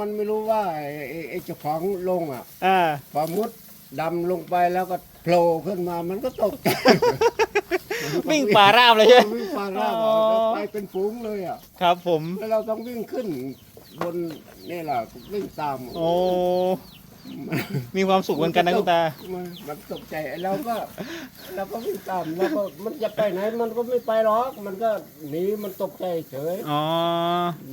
มันไม่รู้ว่าไอ้ไอ้ไอ้เจ้าของลงอะอ่า พอมุดดำลงไปแล้วก็โผล่ขึ้นมามันก็ตกใจวิ่งป่าราบเลยใช่ไหม วิ่งป่าราบอ๋ออะไปเป็นฝูงเลยอะครับผม แล้วเราต้องวิ่งขึ้นบนนี่แหละวิ่งตามโอ้ มีความสุขเหมือนกันนะคุณตา มันมันตกใจไอ้เราก็เราก็วิ่งตามแล้วก็มันจะไปไหนมันก็ไม่ไปหรอก มันก็หนีมันตกใจเฉยอ๋อ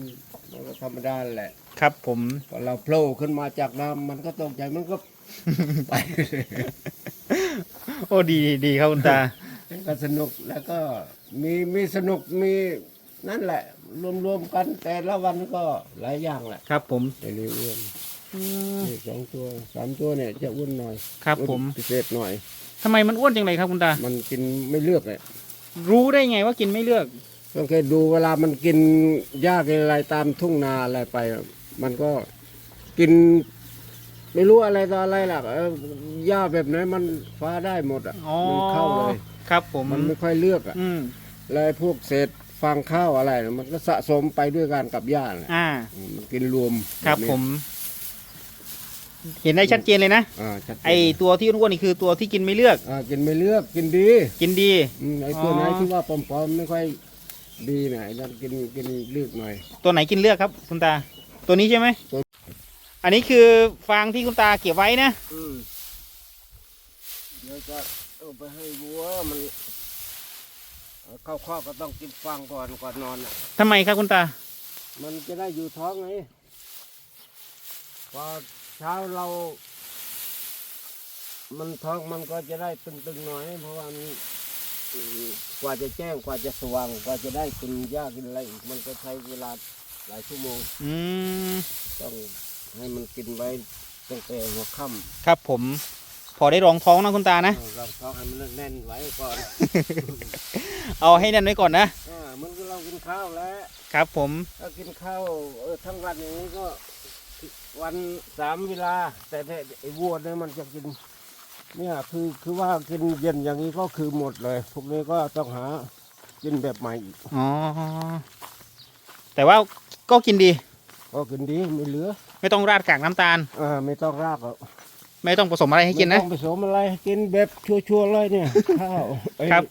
ม มันก็ธรรมดาแหละครับผม พอเราโผล่ขึ้นมาจากน้ำมันก็ตกใจมันก็ไปโอ้ดีดีครับคุณตา ก็สนุกแล้วก็มีมีสนุกมีนั่นแหละ รวมๆกันแต่ละวันก็หลายอย่างแหละครับผมไอ้นี่อ้วนนี่สองตัวสามตัวเนี่ยจะอ้วนหน่อยครับอ้วนผม พิเศษหน่อยทำไมมันอ้วนจังเลยครับคุณตา มันกินไม่เลือกเลยรู้ได้ไงว่ากินไม่เลือก ต้องเคยดูเวลามันกินหญ้ากินอะไรตามทุ่งนาอะไรไป มันก็กิน ไม่รู้อะไรต่ออะไรหรอกเออหญ้าแบบไหนมันฟ้าได้หมดอะอ๋อมันเข้าเลยครับผมมันไม่ค่อยเลือกอะอืมแล้วไอ้พวกเศษฟางข้าวอะไรน่ะมันก็สะสมไปด้วยกันกับหญ้าน่ะอ่า มันกินรวมครับแนี้ผม เห็นได้ชัดเจนเลยนะอ่าชัดเจนไอตัวที่อ้วนๆนี่คือตัวที่กินไม่เลือก อ่ากินไม่เลือกกินดีกินดี อืมไอ้ตัวอ๋อไหนที่ว่าปอมๆไม่ค่อย ดีน่ะไอ้นั่นกินกินเลือกหน่อย ตัวไหนกินเลือกครับ คุณตา ตัวนี้ใช่ไหม ตัว อันนี้คือฟางที่คุณตาเก็บไว้นะ อืมเดี๋ยวจะเอาไปให้วัวมันเอาเข้าข้อกก็ต้องกินฟางก่อนก่อนนอนอะ ทำไมครับคุณตา มันจะได้อยู่ท้องไงพอเช้าเรา มันท้องมันก็จะได้ตึงๆหน่อย เพราะว่ามันอืม กว่าจะแจ้งกว่าจะสว่างกว่าจะได้กินหญ้ากินอะไรอีกมันก็ใช้เวลาหลายชั่วโมงอืมต้องให้มันกินไว้ตั้งแต่หัวค่ำครับผม พอได้รองท้องนะคุณตานะ เอาเราท้องให้มันแน่นๆไว้ก่อนเอาให้แนั่นไว้ก่อนนะ อ่ามันก็เรากินข้าวแล้วครับผม ถ้ากินข้าวเออทั้งวันอย่างนี้ก็ วันสามเวลา แต่ถ้าไอ้วัวเนี่ยมันจะกิน เนี่ยคือคือว่ากินเย็นอย่างนี้ก็คือหมดเลย พวกนี้ก็ต้องหากินแบบใหม่อีก อ๋อ แต่ว่าก็กินดี ก็กินดีไม่เหลือ ไม่ต้องราดกากน้ำตาล อ่าไม่ต้องรากหรอกไม่ต้องผสมอะไรให้กินนะ ไม่ต้องผสมอะไรกินแบบชัวร์ๆเลยเนี่ยข้าวเอ้ยครับ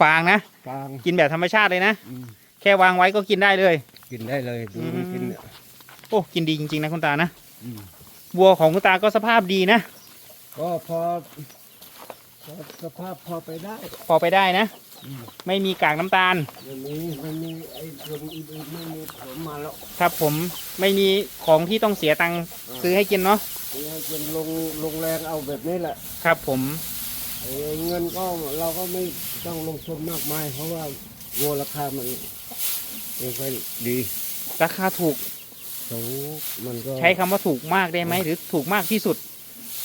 ฟางนะฟางกินแบบธรรมชาติเลยนะ อืมแค่วางไว้ก็กินได้เลย กินได้เลยดูมันกินเนี่ยโอ้ กินดีจริงๆนะคุณตานะ อืมวัวของคุณตาก็สภาพดีนะ ก็พอพอสภาพพอไปได้ พอไปได้นะ อืม ไม่มีกากน้ำตาลไม่มีไม่มีไอ้ส่วนอื่นๆไม่มีผลมาแล้วครับผมไม่มีของที่ต้องเสียตังค์ซื้อให้กินเนาะนี่ให้เป็นลงลงแรงเอาแบบนี้แหละครับผมไอ้เงินก็เราก็ไม่ต้องลงทุนมากมาย เพราะว่าวัวราคามันไม่ค่อยดีราคาถูกสูงมันก็ใช้คำว่าถูกมากได้ไหมหรือถูกมากที่สุด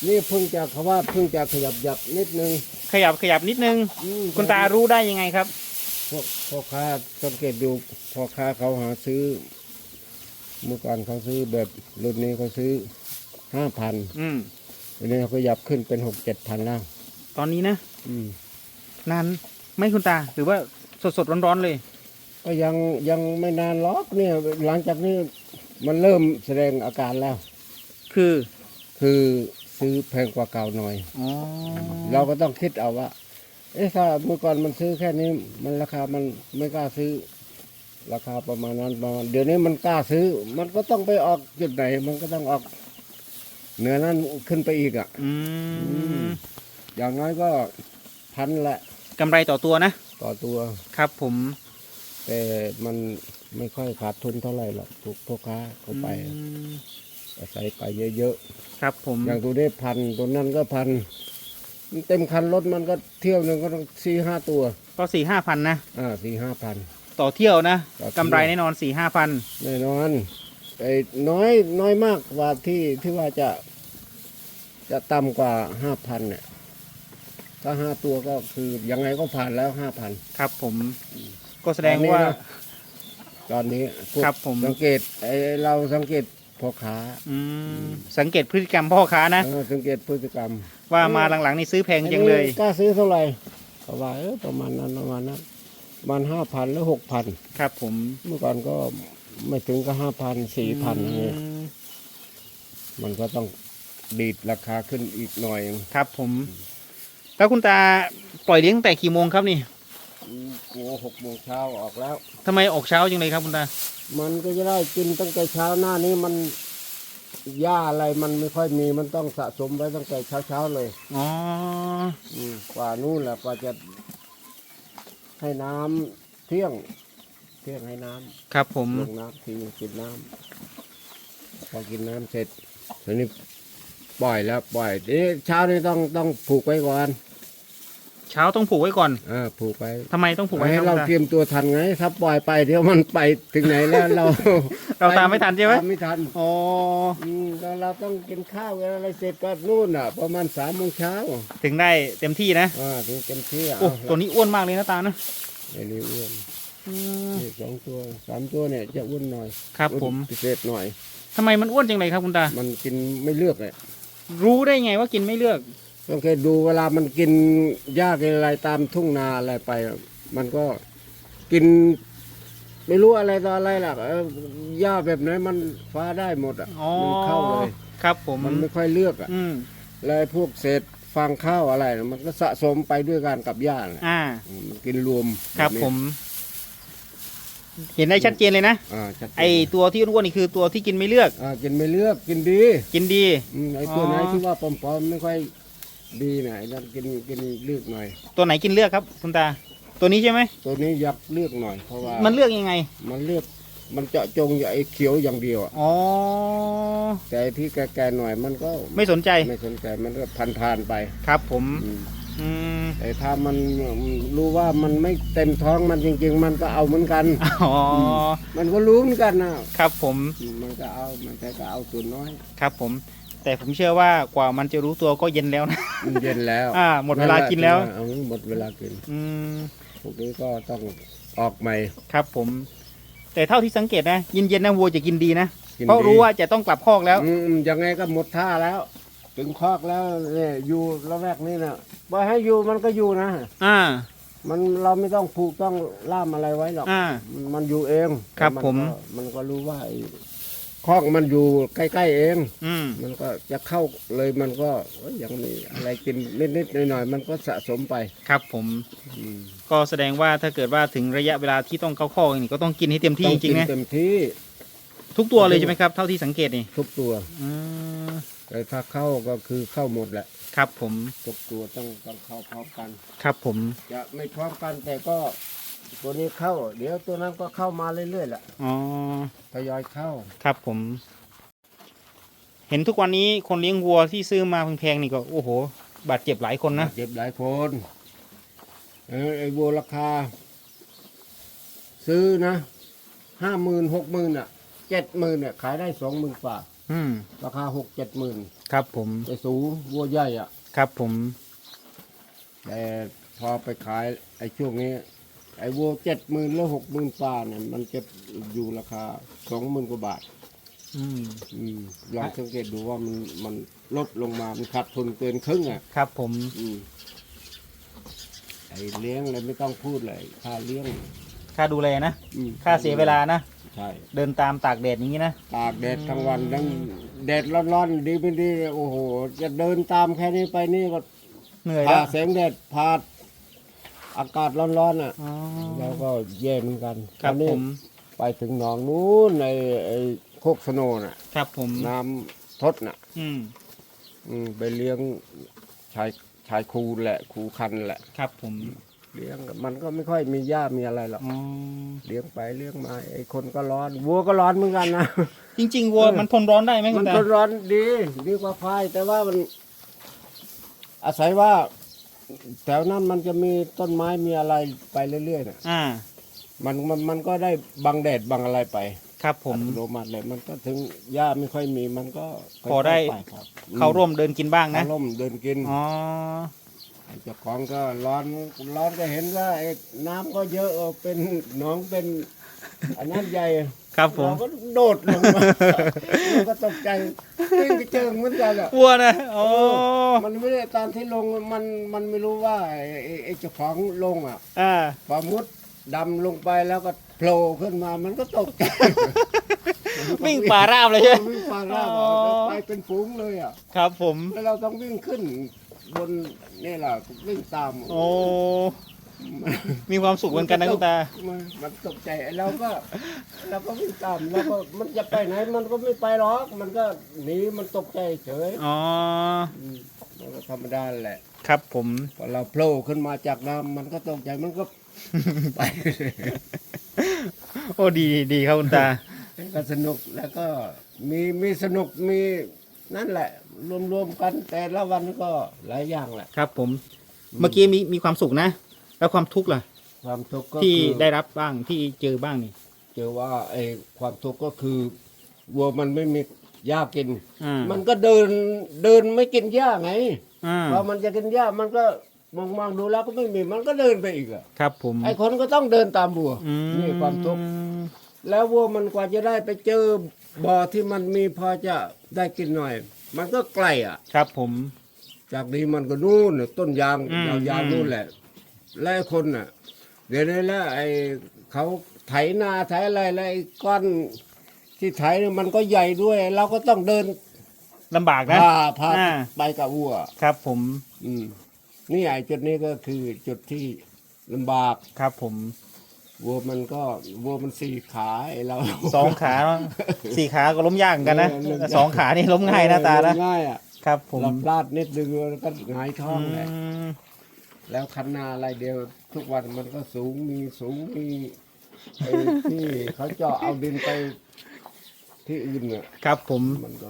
นี่เพิ่งจะเขาว่าเพิ่งจะขยับหยับนิดนึง ขยับขยับนิดนึง อืม คุณตารู้ได้ยังไงครับ พวกพ่อค้าสังเกตดูพ่อค้าเขาหาซื้อ เมื่อก่อนเขาซื้อแบบรุ่นนี้เขาซื้อห้าพันอืมอันนี้เขาขยับขึ้นเป็นหกเจ็ดพันแล้ว ตอนนี้นะอืม นานไหม่คุณตาหรือว่าสดสดร้อนร้อนๆเลย ก็ยังยังไม่นานหรอกเนี่ย หลังจากนี้มันเริ่มแสดงอาการแล้ว คือคือ ซื้อแพงกว่าเก่าหน่อย อ๋อเราก็ต้องคิดเอาว่า เอ๊ะถ้าเมื่อก่อนมันซื้อแค่นี้ มันราคามันไม่กล้าซื้อ ราคาประมาณนั้นประมาณเดี๋ยวนี้มันกล้าซื้อ มันก็ต้องไปออกจุดไหน มันก็ต้องออกเหนือนั้นขึ้นไปอีกอะ อืมอย่างน้อยก็พันแหละกำไรต่อตัวนะ ต่อตัว ครับผม แต่มันไม่ค่อยขาดทุนเท่าไหร่หรอกถูกพ่อค้าเข้าไป อืม อาศัยไปเยอะ ครับผมๆอย่างตัวนี้พันตัวนั้นก็พันมันเต็มคันรถมันก็เที่ยวหนึ่งก็ต้องสี่ห้าตัว ก็สี่ห้าพันนะอ่าสี่ห้าพันต่อเที่ยวนะต่อเที่ยวกำไรแน่นอนสี่ห้าพันแน่นอนไอ้น้อยน้อยมากกว่าที่ที่ว่าจะจะต่ำกว่าห้าพันเนี่ยถ้าห้าตัวก็คือยังไงก็ผ่านแล้วห้าพันครับผมก็แสดงว่า ตอนนี้พวกครับผมสังเกตไอ้เราสังเกต พ่อค้าอืมสังเกตพฤติกรรมพ่อค้านะ เออสังเกตพฤติกรรมว่ามาหลังๆนี่ซื้อแพงจังเลยไอ้นี่กล้าซื้อเท่าไหร่เขาว่าเออประมาณนั้นประมาณนั้นประมันห้าพันหรือหกพันครับ ผมเมื่อก่อนก็ไม่ถึงก็ห้าพันสี่พันอย่างเงี้ยอืมมันก็ต้องดีดราคาขึ้นอีกหน่อยครับผม แล้วคุณตาปล่อยเลี้ยงตั้งแต่กี่โมงครับนี่โอ้หกโมงเช้าออกแล้วทำไมออกเช้าจังเลยครับคุณตา มันก็จะได้กินตั้งแต่เช้าหน้านี้มันหญ้าอะไรมันไม่ค่อยมีมันต้องสะสมไว้ตั้งแต่เช้าเช้าๆเลย อ๋ออืมกว่านู่นแหละกว่าจะให้น้ำเที่ยง เที่ยงให้น้ำครับผม ลงน้ำทีกินน้ำพอกินน้ำเสร็จทีนี้ปล่อยแล้วปล่อยเดี๋ยวเช้านี้ต้องต้องผูกไว้ก่อน เช้าต้องผูกไว้ก่อนอ่าผูกไว้ทำไมต้องผูกไว้คให้รับเราคุณตาเตรียมตัวทันไงถ้าปล่อยไปเดี๋ยวมันไปถึงไหนแล้วเรา เราตามไม่ทันใช่ไหมตามไม่ทันอ๋ออืมแล้วเราต้องกินข้าวกันอะไรเสร็จก็นู่นอะ ประมาณสามโมงเช้าถึงได้เต็มที่นะอ่าถึงเต็มที่อะโอ้ตัวนี้อ้วนมากเลยนะตานะไอ้นี่อ้วนอืมนี่สองตัวสามตัวเนี่ยจะอ้วนหน่อยครับผมอ้วนพิเศษหน่อยทำไมมันอ้วนจังเลยครับคุณตา มันกินไม่เลือกเลยรู้ได้ไงว่ากินไม่เลือก ต้องเคยดูเวลามันกินหญ้ากินอะไรตามทุ่งนาอะไรไปอะมันก็กิน ไม่รู้อะไรต่ออะไรหรอกเออหญ้าแบบไหนมันฟ้าได้หมดอะอ๋อมันเข้าเลยครับผมมันไม่ค่อยเลือกอะอืมแล้วไอ้พวกเศษฟางข้าวอะไรน่ะมันก็สะสมไปด้วยกันกับหญ้าแหละอ่าอืมมันกินรวมครับแนี้ผม เห็นได้ชัดเจนเลยนะอ่าชัดเจนไอตัวที่อ้วนๆนี่คือตัวที่กินไม่เลือก อ่ากินไม่เลือกกินดีกินดี อืมไอ้ตัวอ๋อไหนที่ว่าปอมๆไม่ค่อย ดีหน่อยนั่นกินกินเลือกหน่อย ตัวไหนกินเลือกครับ คุณตา ตัวนี้ใช่ไหมตัวนี้ยักเลือกหน่อยเพราะว่ามันเลือกยังไงมันเลือกมันเจาะจงอย่างไอ้เขียวอย่างเดียวอะอ๋อแต่ไอ้ที่แก่ๆหน่อยมันก็ไม่สนใจไม่สนใจมันก็พันทานๆไปครับ ผมอืมอืมแต่ถ้ามันรู้ว่ามันไม่เต็มท้องมันจริง ๆ มันก็เอาเหมือนกัน อ๋อมันก็รู้เหมือนกันนะครับผม มันก็เอามันแต่ก็เอาส่วนน้อย ครับผม แต่ผมเชื่อว่ากว่ามันจะรู้ตัวก็เย็นแล้วนะมันเย็นแล้วอ่าหมดเวลากินแล้ว เอาหมดเวลากินอืมพวกนี้ก็ต้องออกใหม่ครับผม แต่เท่าที่สังเกตนะเย็นๆนะวัวจะกินดีนะกินเพราะดีรู้ว่าจะต้องกลับคอกแล้ว อืมยังไงก็หมดท่าแล้ว ถึงคอกแล้วเนี่ยอยู่ละแวกนี้นะบ่ให้อยู่มันก็อยู่นะอ่า มันเราไม่ต้องผูกต้องล่ามอะไรไว้หรอกอ่า มันอยู่เองครับแต่นผมก็มันก็รู้ว่าไอ้ คอกมันอยู่ใกล้ๆเอง อืม มันก็จะเข้าเลยมันก็เอ้ยยังมีอะไรกินนิดๆหน่อยๆมันก็สะสมไปครับผมอืมก็แสดงว่าถ้าเกิดว่าถึงระยะเวลาที่ต้องเข้าคอกนี่ก็ต้องกินให้เต็มที่ต้จองริกิงๆนะเต็มที่ทุกตัวเลยใช่ไหมครับ เท่าที่สังเกตนี่ทุกตัวอืมแต่ถ้าเข้าก็คือเข้าหมดแหละครับผมทุกตัวต้องต้องเข้าพร้อมกัน ครับผมจะไม่พร้อมกันแต่ก็ ตัวนี้เข้า เดี๋ยวตัวนั้นก็เข้ามาเรื่อยๆแหละอ๋อ ทยอยเข้า ครับผม เห็นทุกวันนี้คนเลี้ยงวัวที่ซื้อมาแพงๆนี่ก็โอ้โห บาดเจ็บหลายคนนะ เจ็บหลายคนเออไอ้วัวราคา ซื้อนะห้าหมื่นหกหมื่นอะเจ็ดหมื่นเนี่ยขายได้สองหมื่นกว่า อืม ราคาหกเจ็ดหมื่นครับผม ไอ้สูงวัวใหญ่อะ ครับผม แต่พอไปขายไอ้ช่วงนี้ ไอ้วัวเจ็ดหมื่นแล้วหกหมื่นกว่าเนี่ยมันจะอยู่ราคาสองหมื่นกว่าบาทอืมอืมลองสังเกตดูว่ามันมันลดลงมา มันขาดทุนเกินครึ่งอะ ครับผม อืมไอ้เลี้ยงเลยไม่ต้องพูดเลยค่าเลี้ยงค่าดูแลนะ อืมค่าเสียเวลานะ ใช่ เดินตามตากแดดอย่างนี้นะ ตากแดดทั้งวันทั้งแดดร้อนๆดีไม่ดีโอ้โห จะเดินตามแค่นี้ไปนี่ก็เหนื่อยผ่าแล้ว แสงแดดผ่า อากาศร้อนๆอะ อ๋อ เราก็แย่เหมือนกันครับอันนี้ผม ไปถึงหนองนู้นในไอ้โคกสโนน่ะ ครับผม น้ำทดน่ะ อืม อืมไปเลี้ยงชายชายคูแหละคูคันแหละ ครับผม เลี้ยงมันก็ไม่ค่อยมีหญ้ามีอะไรหรอก อ๋อ เลี้ยงไปเลี้ยงมาไอ้คนก็ร้อน วัวก็ร้อนเหมือนกันนะ จริงๆวัวเออ มันทนร้อนได้ไหมคุมันณตาก็ร้อนดีดีกว่าควายแต่ว่ามัน อาศัยว่า แถวนั้นมันจะมีต้นไม้มีอะไรไปเรื่อยๆน่ะอ่า มันมันมันก็ได้บังแดดบังอะไรไปครับผม อัตโนมัติเลยมันก็ถึงหญ้าไม่ค่อยมีมันก็พอได้ค่อยๆปครับเข้าร่วมเดินกินบ้างนะ เข้าร่มเดินกินอ๋อ เจ้าของก็ร้อนร้อนก็เห็นว่าไอ้น้ำก็เยอะเออเป็นหนองเป็น อันนั้นใหญ่ครับผม เราก็โดดลงมาเราก็ตกใจติ้งไปเจอเหมือนกันอะวัวนะโอ้มันไม่ได้ตอนที่ลงมันมันไม่รู้ว่าไอ้ไอ้ไอ้เจ้าของลงอะอ่า พอมุดดำลงไปแล้วก็โผล่ขึ้นมามันก็ตกใจวิ่งป่าราบเลยใช่ไหมวิ่งป่าราบอ๋อไปเป็นฝูงเลยอะครับผม แล้วเราต้องวิ่งขึ้นบนนี่แหละวิ่งตาม โอ้ มีความสุขเหมือนกันนะคุณตา มันมันตกใจไอ้เราก็เราก็วิ่งตามแล้วก็มันจะไปไหนมันก็ไม่ไปหรอก มันก็หนีมันตกใจเฉยอ๋อมมันก็ธรรมดาแหละครับผม พอเราโผล่ขึ้นมาจากน้ำมันก็ตกใจมันก็ไปโอ้ดีดีครับคุณตา ก็สนุกแล้วก็มีมีสนุกมีนั่นแหละ รวมๆกันแต่ละวันก็หลายอย่างแหละ ครับผม เมื่อกี้มีมีความสุขนะ แล้วความทุกข์ล่ะ ความทุกข์ก็ที่คือได้รับบ้างที่เจอบ้างนี่ เจอว่าไอ้ความทุกข์ก็คือวัวมันไม่มีหญ้ากิน อ่ามันก็เดินเดินไม่กินหญ้าไงอ่าพอมันจะกินหญ้ามันก็มองมองๆดูแล้วก็ไม่มีมันก็เดินไปอีกอะครับผมไอ้คนก็ต้องเดินตามวัวอืมนี่ความทุกข์ แล้ววัวมันกว่าจะได้ไปเจอบ่อที่มันมีพอจะได้กินหน่อย มันก็ไกลอะ ครับผม จากนี้มันก็นู่นน่ะต้นยางอืมยาวอืมๆนู่นแหละ และไอ้คนน่ะ เดี๋ยวนี้แล้วไอ้เขาไถนาไถอะไรแล้วไอ้ก้อนที่ไถเนี่ยมันก็ใหญ่ด้วย เราก็ต้องเดินลำบากนะ พาพาอ่า ไปกับวัว ครับผมอืมนี่ไอ้จุดนี้ก็คือจุดที่ลำบากครับผมวัวมันก็วัวมันสี่ขาไอ้เรา สองขาเนอะสี่ขาก็ล้มยากเหมือนกันนะเออล้มยาก สองขานี่ล้มง่ายนะตาเอนะอง่ายอะครับผมเราพลาดนิดนึงแล้วก็หงายท้องแหละอืม แล้วคันนาอะไรเดียวทุกวันมันก็สูงมีสูงมีไอ้ที่เขาเจาะเอาดินไปที่อื่นเนี่ยครับผมมันก็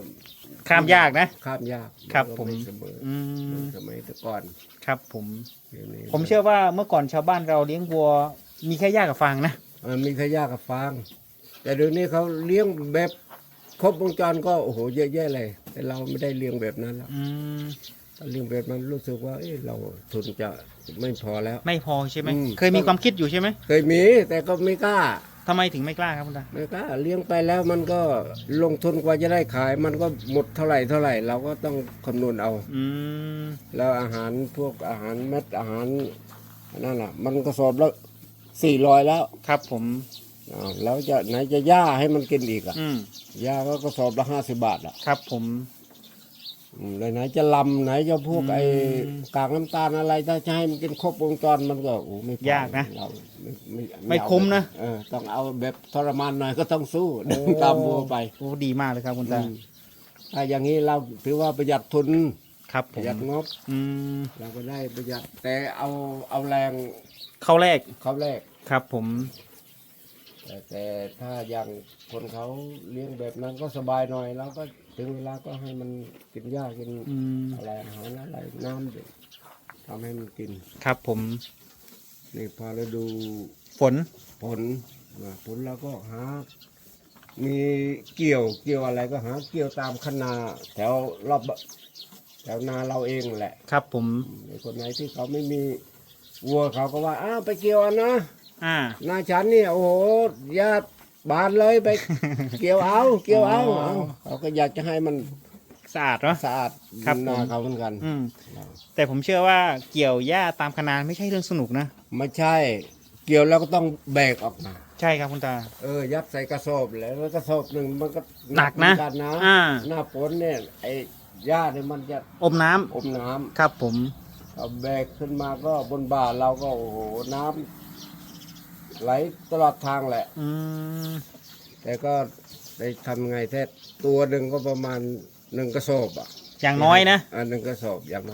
ข้ามยากนะ ข้ามยากครับนก็ผมไเสมออืเหมือนมสมัยแต่ก่อนครับผมเดี๋ยวนี้ผมเชื่อว่าเมื่อก่อนชาวบ้านเราเลี้ยงวัว มีแค่หญ้ากับฟางนะ มันมีขยะกับฟาง แต่เดี๋ยวนี้เขาเลี้ยงแบบครบวงจรก็โอ้โหเยอะแยะเลย แต่เราไม่ได้เลี้ยงแบบนั้นแล้วอืมถ้าเลี้ยงแบบนั้นรู้สึกว่าเอ้เราทุนจะไม่พอแล้ว ไม่พอใช่ไหมอืม เคยมีความคิดอยู่ใช่ไหมเคยมีแต่ก็ไม่กล้า ทำไมถึงไม่กล้าครับคุณตาไม่กล้าเลี้ยงไปแล้วมันก็ลงทุนกว่าจะได้ขาย มันก็หมดเท่าไหร่เท่าไหร่ เราก็ต้องคำนวณเอา อืมแล้วอาหารพวกอาหารเม็ดอาหารนั่นน่ะมันก็สอบแล้วสี่ร้อยแล้วครับผม อ้าวแล้วจะไหนจะย่าให้มันกินอีกอะอืมย่าก็กระสอบละห้าสิบบาทอะครับผม อืมแล้วไหนจะลำไหนจะพวกอืมไอ้กากน้ำตาลอะไร ถ้าจะให้มันกินครบวงจรมันก็โอ้ไม่พอยากนะเราไม่ไม่ไม่เอาคุ้มนะเออต้องเอาแบบทรมานหน่อยก็ต้องสู้เดินตามวัวไปโอ้ดีมากเลยครับคุณตาอืมถ้าอย่างนี้เราถือว่าประหยัดทุนครับผประมหยัดงบอืมเราก็ได้ประหยัดแต่เอาเอาแรงเข้าแรกเขาแรกครับ ผม แต่แต่ถ้าอย่างคนเขาเลี้ยงแบบนั้นก็สบายหน่อยเราก็ ถึงเวลาก็ให้มันกินหญ้ากินอืมอะไรอาหารอะไรน้ำดื่มทำให้มันกินครับผมนี่พอเราดูฝนผลว่าผลเราก็หา มีเกี่ยวเกี่ยวอะไรก็หาเกี่ยวตามคนาแถวรอบแถวนาเราเองแหละ ครับผมไอ้คนไหนที่เขาไม่มีวัวเขาก็ว่าอ้าวไปเกี่ยวเอันนะอ่า นาฉันนี่โอ้โหญาติ บานเลยไป เกี่ยวเอาเกี่ยวเอาอ๋อ เอาเขาก็อยากจะให้มันสะอาดเนาะ สะอาดครับนาผม เขาเหมือนกัน อืม แต่ผมเชื่อว่าเกี่ยวหญ้าตามคะนาไม่ใช่เรื่องสนุกนะ ไม่ใช่ เกี่ยวแล้วก็ต้องแบกออกมา ใช่ครับคุณตา เออ ยัดใส่กระสอบแล้วแล้วกระสอบหนึ่งมันก็หนักนะเหมือนะอ่า หน้าฝนเนี่ยไอ้หญ้าเนี่ยมันจะอมน้ำอมน้ำครับผม เอาแบกขึ้นมาก็บนบ่าเราก็โอ้โหน้ำ ไหลตลอดทางแหละ อืมแต่ก็ได้ทำไงแท้ตัวหนึ่งก็ประมาณหนึ่งกระสอบอะอย่างน้อยนะอันหนึ่งกระสอบอย่างน้อย